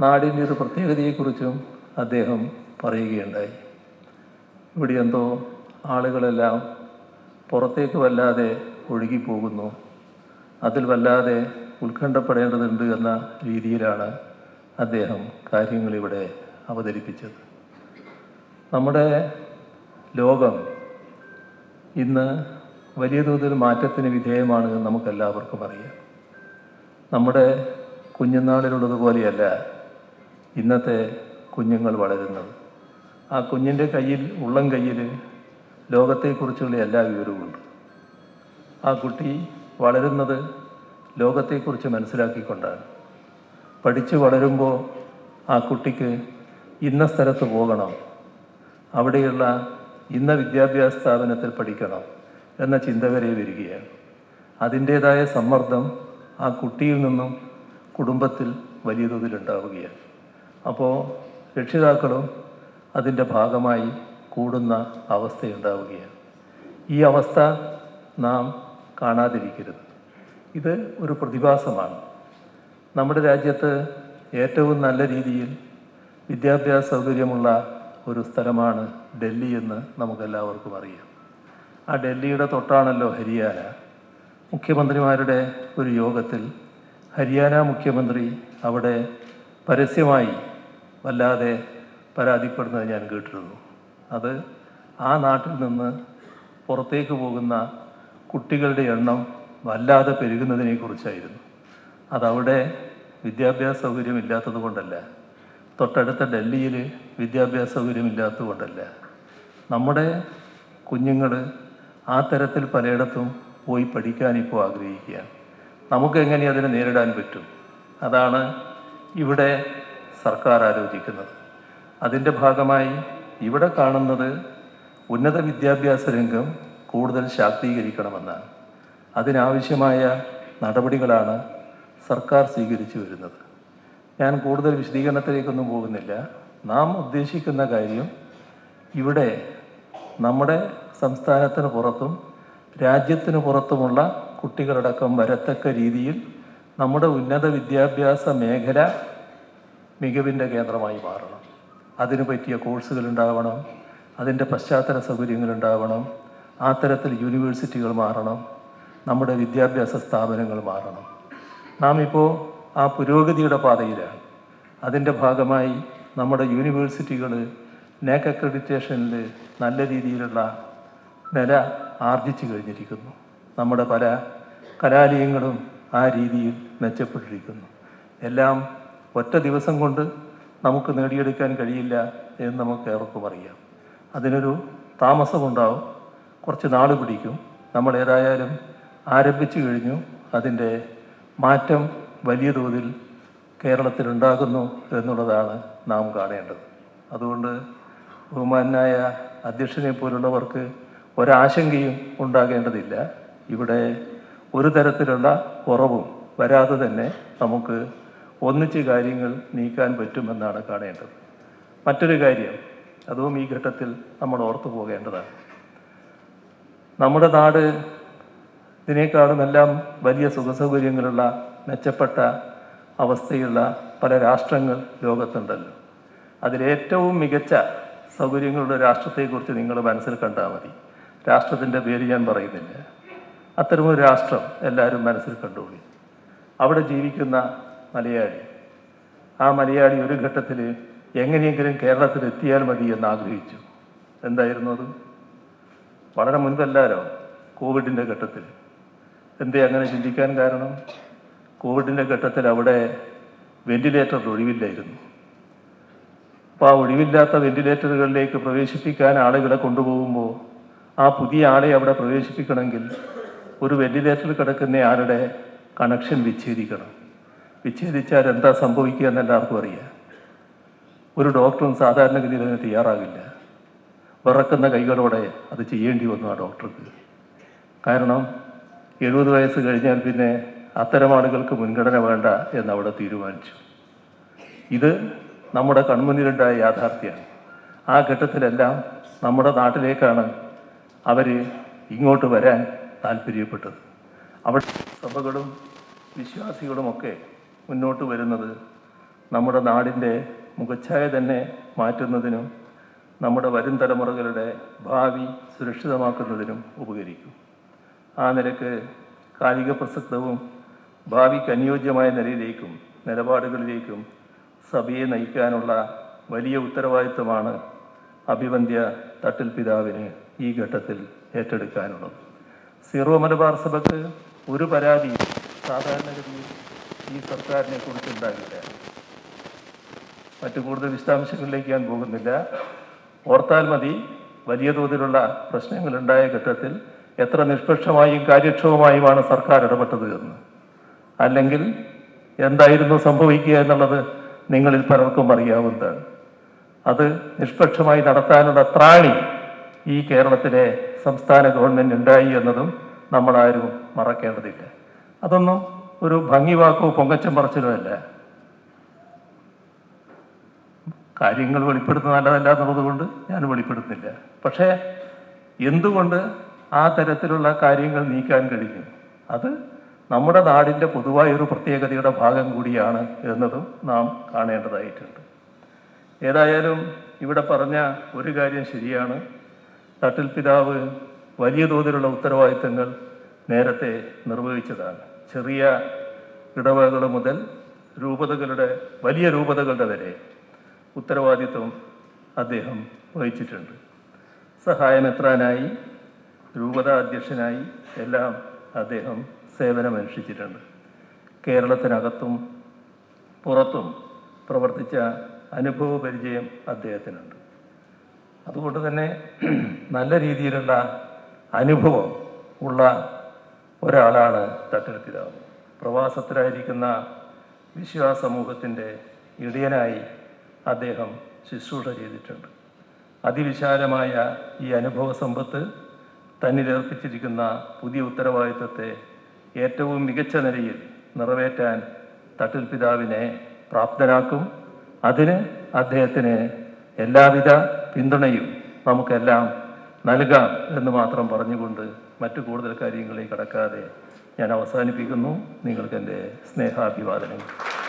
നാടിന്റെ ഒരു പ്രത്യേകതയെക്കുറിച്ചും അദ്ദേഹം പറയുകയുണ്ടായി. ഇവിടെ എന്തോ ആളുകളെല്ലാം പുറത്തേക്ക് വല്ലാതെ ഒഴുകിപ്പോകുന്നു. അതിൽ വല്ലാതെ ഉത്കണ്ഠപ്പെടേണ്ടതുണ്ട് എന്ന രീതിയിലാണ് അദ്ദേഹം കാര്യങ്ങളിവിടെ അവതരിപ്പിച്ചത്. നമ്മുടെ ലോകം ഇന്ന് വലിയ തോതിൽ മാറ്റത്തിന് വിധേയമാണ് നമുക്കെല്ലാവർക്കും അറിയാം. നമ്മുടെ കുഞ്ഞുനാളിലുള്ളതുപോലെയല്ല ഇന്നത്തെ കുഞ്ഞുങ്ങൾ വളരുന്നത്. ആ കുഞ്ഞിന്റെ കയ്യിൽ ഉള്ളം കയ്യിൽ ലോകത്തെക്കുറിച്ചുള്ള എല്ലാ വിവരവുമുണ്ട്. ആ കുട്ടി വളരുന്നത് ലോകത്തെക്കുറിച്ച് മനസ്സിലാക്കിക്കൊണ്ടാണ്. പഠിച്ചു വളരുമ്പോൾ ആ കുട്ടിക്ക് ഇന്ന സ്ഥലത്ത് പോകണം അവിടെയുള്ള ഇന്ന വിദ്യാഭ്യാസ സ്ഥാപനത്തിൽ പഠിക്കണം എന്ന ചിന്ത വരെ വരികയാണ്. അതിന്റേതായ സമ്മർദ്ദം ആ കുട്ടിയിൽ നിന്നും കുടുംബത്തിൽ വലിയ തോതിൽ ഉണ്ടാവുകയാണ്. അപ്പോൾ രക്ഷിതാക്കളും അതിന്റെ ഭാഗമായി കൂടുന്ന അവസ്ഥയുണ്ടാവുകയാണ്. ഈ അവസ്ഥ നാം കാണാതിരിക്കരുത്. ഇത് ഒരു പ്രതിഭാസമാണ്. നമ്മുടെ രാജ്യത്ത് ഏറ്റവും നല്ല രീതിയിൽ വിദ്യാഭ്യാസ സൗകര്യമുള്ള ഒരു സ്ഥലമാണ് ഡൽഹി എന്ന് നമുക്കെല്ലാവർക്കും അറിയാം. ആ ഡൽഹിയുടെ തൊട്ടാണല്ലോ ഹരിയാന. മുഖ്യമന്ത്രിമാരുടെ ഒരു യോഗത്തിൽ ഹരിയാന മുഖ്യമന്ത്രി അവിടെ പരസ്യമായി വല്ലാതെ പരാതിപ്പെടുന്നത് ഞാൻ കേട്ടിരുന്നു. അത് ആ നാട്ടിൽ നിന്ന് പുറത്തേക്ക് പോകുന്ന കുട്ടികളുടെ എണ്ണം വല്ലാതെ പെരുകുന്നതിനെ കുറിച്ചായിരുന്നു. അതവിടെ വിദ്യാഭ്യാസ സൗകര്യം ഇല്ലാത്തത് കൊണ്ടല്ല. തൊട്ടടുത്ത ഡൽഹിയിൽ വിദ്യാഭ്യാസ സൗകര്യം ഇല്ലാത്തത് കൊണ്ടല്ല. നമ്മുടെ കുഞ്ഞുങ്ങൾ ആ തരത്തിൽ പലയിടത്തും പോയി പഠിക്കാൻ ഇപ്പോൾ ആഗ്രഹിക്കുകയാണ്. നമുക്ക് എങ്ങനെ അതിനെ നേരിടാൻ പറ്റും? അതാണ് ഇവിടെ സർക്കാർ ആലോചിക്കുന്നത് അതിന്റെ ഭാഗമായി ഇവിടെ കാണുന്നത് ഉന്നത വിദ്യാഭ്യാസ രംഗം കൂടുതൽ ശാക്തീകരിക്കണമെന്നാണ്. അതിനാവശ്യമായ നടപടികളാണ് സർക്കാർ സ്വീകരിച്ചു വരുന്നത്. ഞാൻ കൂടുതൽ വിശദീകരണത്തിലേക്കൊന്നും പോകുന്നില്ല. നാം ഉദ്ദേശിക്കുന്ന കാര്യം ഇവിടെ നമ്മുടെ സംസ്ഥാനത്തിന് പുറത്തും രാജ്യത്തിന് പുറത്തുമുള്ള കുട്ടികളടക്കം വരത്തക്ക രീതിയിൽ നമ്മുടെ ഉന്നത വിദ്യാഭ്യാസ മേഖല മികവിന്റെ കേന്ദ്രമായി മാറണം. അതിനു പറ്റിയ കോഴ്സുകൾ ഉണ്ടാവണം. അതിന്റെ പശ്ചാത്തല സൗകര്യങ്ങൾ ഉണ്ടാവണം. ആ തരത്തിൽ യൂണിവേഴ്സിറ്റികൾ മാറണം. നമ്മുടെ വിദ്യാഭ്യാസ സ്ഥാപനങ്ങൾ മാറണം. നാം ഇപ്പോൾ ആ പുരോഗതിയുടെ പാതയിലാണ്. അതിന്റെ ഭാഗമായി നമ്മുടെ യൂണിവേഴ്സിറ്റികൾ നേക്ക് അക്രഡിറ്റേഷനിൽ നല്ല രീതിയിലുള്ള നില ആർജിച്ചു കഴിഞ്ഞിരിക്കുന്നു. നമ്മുടെ പല കലാലയങ്ങളും ആ രീതിയിൽ മെച്ചപ്പെട്ടിരിക്കുന്നു. എല്ലാം ഒറ്റ ദിവസം കൊണ്ട് നമുക്ക് നേടിയെടുക്കാൻ കഴിയില്ല എന്ന് നമുക്ക് ഏവർക്കും അറിയാം. അതിനൊരു താമസമുണ്ടാവും. കുറച്ച് നാൾ പിടിക്കും. നമ്മൾ ഏതായാലും ആരംഭിച്ചു കഴിഞ്ഞു. അതിന്റെ മാറ്റം വലിയ തോതിൽ കേരളത്തിലുണ്ടാകുന്നു എന്നുള്ളതാണ് നാം കാണേണ്ടത്. അതുകൊണ്ട് ബഹുമാനായ അധ്യക്ഷനെ പോലുള്ളവർക്ക് ഒരാശങ്കയും ഉണ്ടാകേണ്ടതില്ല. ഇവിടെ ഒരു തരത്തിലുള്ള കുറവും വരാതെ തന്നെ നമുക്ക് ഒന്നിച്ച് കാര്യങ്ങൾ നീക്കാൻ പറ്റുമെന്നാണ് കാണേണ്ടത്. മറ്റൊരു കാര്യം അതും ഈ ഘട്ടത്തിൽ നമ്മൾ ഓർത്തു പോകേണ്ടതാണ്. നമ്മുടെ നാട് ഇതിനേക്കാളും എല്ലാം വലിയ സുഖസൗകര്യങ്ങളുള്ള മെച്ചപ്പെട്ട അവസ്ഥയുള്ള പല രാഷ്ട്രങ്ങൾ ലോകത്തുണ്ടല്ലോ. അതിലേറ്റവും മികച്ച സൗകര്യങ്ങളുടെ രാഷ്ട്രത്തെക്കുറിച്ച് നിങ്ങൾ മനസ്സിൽ കണ്ടാൽ മതി. രാഷ്ട്രത്തിന്റെ പേര് ഞാൻ പറയുന്നില്ല. അത്തരമൊരു രാഷ്ട്രം എല്ലാവരും മനസ്സിൽ കണ്ടോളി. അവിടെ ജീവിക്കുന്ന മലയാളി. ആ മലയാളി ഒരു ഘട്ടത്തിൽ എങ്ങനെയെങ്കിലും കേരളത്തിൽ എത്തിയാൽ മതി എന്ന് ആഗ്രഹിച്ചു. എന്തായിരുന്നു അത്? വളരെ മുൻപല്ലാരോ കോവിഡിന്റെ ഘട്ടത്തിൽ എന്തേ അങ്ങനെ ചിന്തിക്കാൻ കാരണം? കോവിഡിന്റെ ഘട്ടത്തിൽ അവിടെ വെന്റിലേറ്റർ ഒഴിവില്ലായിരുന്നു. അപ്പോൾ ആ ഒഴിവില്ലാത്ത വെന്റിലേറ്ററുകളിലേക്ക് പ്രവേശിപ്പിക്കാൻ ആളുകളെ കൊണ്ടുപോകുമ്പോൾ ആ പുതിയ ആളെ അവിടെ പ്രവേശിപ്പിക്കണമെങ്കിൽ ഒരു വെന്റിലേറ്ററിൽ കിടക്കുന്ന ആളുടെ കണക്ഷൻ വിച്ഛേദിക്കണം. വിച്ഛേദിച്ചാൽ എന്താ സംഭവിക്കുക എന്ന് എല്ലാവർക്കും അറിയാം. ഒരു ഡോക്ടറും സാധാരണഗതിയിൽ അതിന് തയ്യാറാകില്ല. വിറക്കുന്ന കൈകളോടെ അത് ചെയ്യേണ്ടി വന്നു ആ ഡോക്ടർക്ക്. കാരണം എഴുപത് വയസ്സ് കഴിഞ്ഞാൽ പിന്നെ അത്തരം ആളുകൾക്ക് മുൻഗണന വേണ്ട എന്ന് അവിടെ തീരുമാനിച്ചു. ഇത് നമ്മുടെ കൺമുന്നിലുണ്ടായ യാഥാർത്ഥ്യമാണ്. ആ ഘട്ടത്തിലെല്ലാം നമ്മുടെ നാട്ടിലേക്കാണ് അവർ ഇങ്ങോട്ട് വരാൻ താല്പര്യപ്പെട്ടത്. അവിടെ സഭകളും വിശ്വാസികളുമൊക്കെ മുന്നോട്ട് വരുന്നത്. നമ്മുടെ നാടിന്റെ മുഖച്ഛായ തന്നെ മാറ്റുന്നതിനും നമ്മുടെ വരും തലമുറകളുടെ ഭാവി സുരക്ഷിതമാക്കുന്നതിനും ഉപകരിക്കും. ആ നിലയ്ക്ക് കാലിക പ്രസക്തവും ഭാവിക്ക് അനുയോജ്യമായ നിലയിലേക്കും നിലപാടുകളിലേക്കും സഭയെ നയിക്കാനുള്ള വലിയ ഉത്തരവാദിത്വമാണ് അഭിവന്ധ്യ തട്ടിൽ പിതാവിന് ഈ ഘട്ടത്തിൽ ഏറ്റെടുക്കാനുള്ളത്. സീറോ മലബാർ സഭയ്ക്ക് ഒരു പരാതിയും സാധാരണഗതിയിൽ ഈ സർക്കാരിനെ കുറിച്ചുണ്ടാകില്ല. മറ്റു കൂടുതൽ വിശദാംശങ്ങളിലേക്ക് ഞാൻ പോകുന്നില്ല. ഓർത്താൽ മതി വലിയ തോതിലുള്ള പ്രശ്നങ്ങൾ ഉണ്ടായ ഘട്ടത്തിൽ എത്ര നിഷ്പക്ഷമായും കാര്യക്ഷമമായുമാണ് സർക്കാർ ഇടപെട്ടത് എന്ന്. അല്ലെങ്കിൽ എന്തായിരുന്നു സംഭവിക്കുക എന്നുള്ളത് നിങ്ങളിൽ പലർക്കും അറിയാവുന്നതാണ്. അത് നിഷ്പക്ഷമായി നടത്താനുള്ള ത്രാണി ഈ കേരളത്തിലെ സംസ്ഥാന ഗവൺമെന്റ് ഉണ്ടായി എന്നതും നമ്മളാരും മറക്കേണ്ടതില്ല. അതൊന്നും ഒരു ഭംഗി വാക്കോ പൊങ്കച്ചം പറച്ചിലോ അല്ല? കാര്യങ്ങൾ വെളിപ്പെടുത്തുന്ന നല്ലതല്ല എന്നുള്ളതുകൊണ്ട് ഞാൻ വെളിപ്പെടുത്തുന്നില്ല പക്ഷേ എന്തുകൊണ്ട് ആ തരത്തിലുള്ള കാര്യങ്ങൾ നീക്കാൻ കഴിയും? അത് നമ്മുടെ നാടിന്റെ പൊതുവായ ഒരു പ്രത്യേകതയുടെ ഭാഗം കൂടിയാണ് എന്നതും നാം കാണേണ്ടതായിട്ടുണ്ട്. ഏതായാലും ഇവിടെ പറഞ്ഞ ഒരു കാര്യം ശരിയാണ്. തട്ടിൽ പിതാവ് വലിയ തോതിലുള്ള ഉത്തരവാദിത്തങ്ങൾ നേരത്തെ നിർവഹിച്ചതാണ്. ചെറിയ ഇടവകൾ മുതൽ രൂപതകളുടെ വലിയ രൂപതകളുടെ വരെ ഉത്തരവാദിത്വം അദ്ദേഹം വഹിച്ചിട്ടുണ്ട്. സഹായമെത്രാനായി രൂപത അധ്യക്ഷനായി എല്ലാം അദ്ദേഹം സേവനമനുഷ്ഠിച്ചിട്ടുണ്ട്. കേരളത്തിനകത്തും പുറത്തും പ്രവർത്തിച്ച അനുഭവ പരിചയം അദ്ദേഹത്തിനുണ്ട്. അതുകൊണ്ട് തന്നെ നല്ല രീതിയിലുള്ള അനുഭവം ഉള്ള ഒരാളാണ് തട്ടിൽ പിതാവ് പ്രവാസത്തിലായിരിക്കുന്ന വിശ്വാസ സമൂഹത്തിന്റെ ഇടയനായി അദ്ദേഹം ശുശ്രൂഷ ചെയ്തിട്ടുണ്ട്. അതിവിശാലമായ ഈ അനുഭവ സമ്പത്ത് തന്നിലേർപ്പിച്ചിരിക്കുന്ന പുതിയ ഉത്തരവാദിത്വത്തെ ഏറ്റവും മികച്ച നിലയിൽ നിറവേറ്റാൻ തട്ടിൽ പിതാവിനെ പ്രാപ്തനാക്കും. അതിന് അദ്ദേഹത്തിന് എല്ലാവിധ പിന്തുണയും നമുക്കെല്ലാം നൽകാം എന്ന് മാത്രം പറഞ്ഞുകൊണ്ട് മറ്റു കൂടുതൽ കാര്യങ്ങളെ കടക്കാതെ ഞാൻ അവസാനിപ്പിക്കുന്നു. നിങ്ങൾക്ക് എന്റെ സ്നേഹാഭിവാദനങ്ങൾ.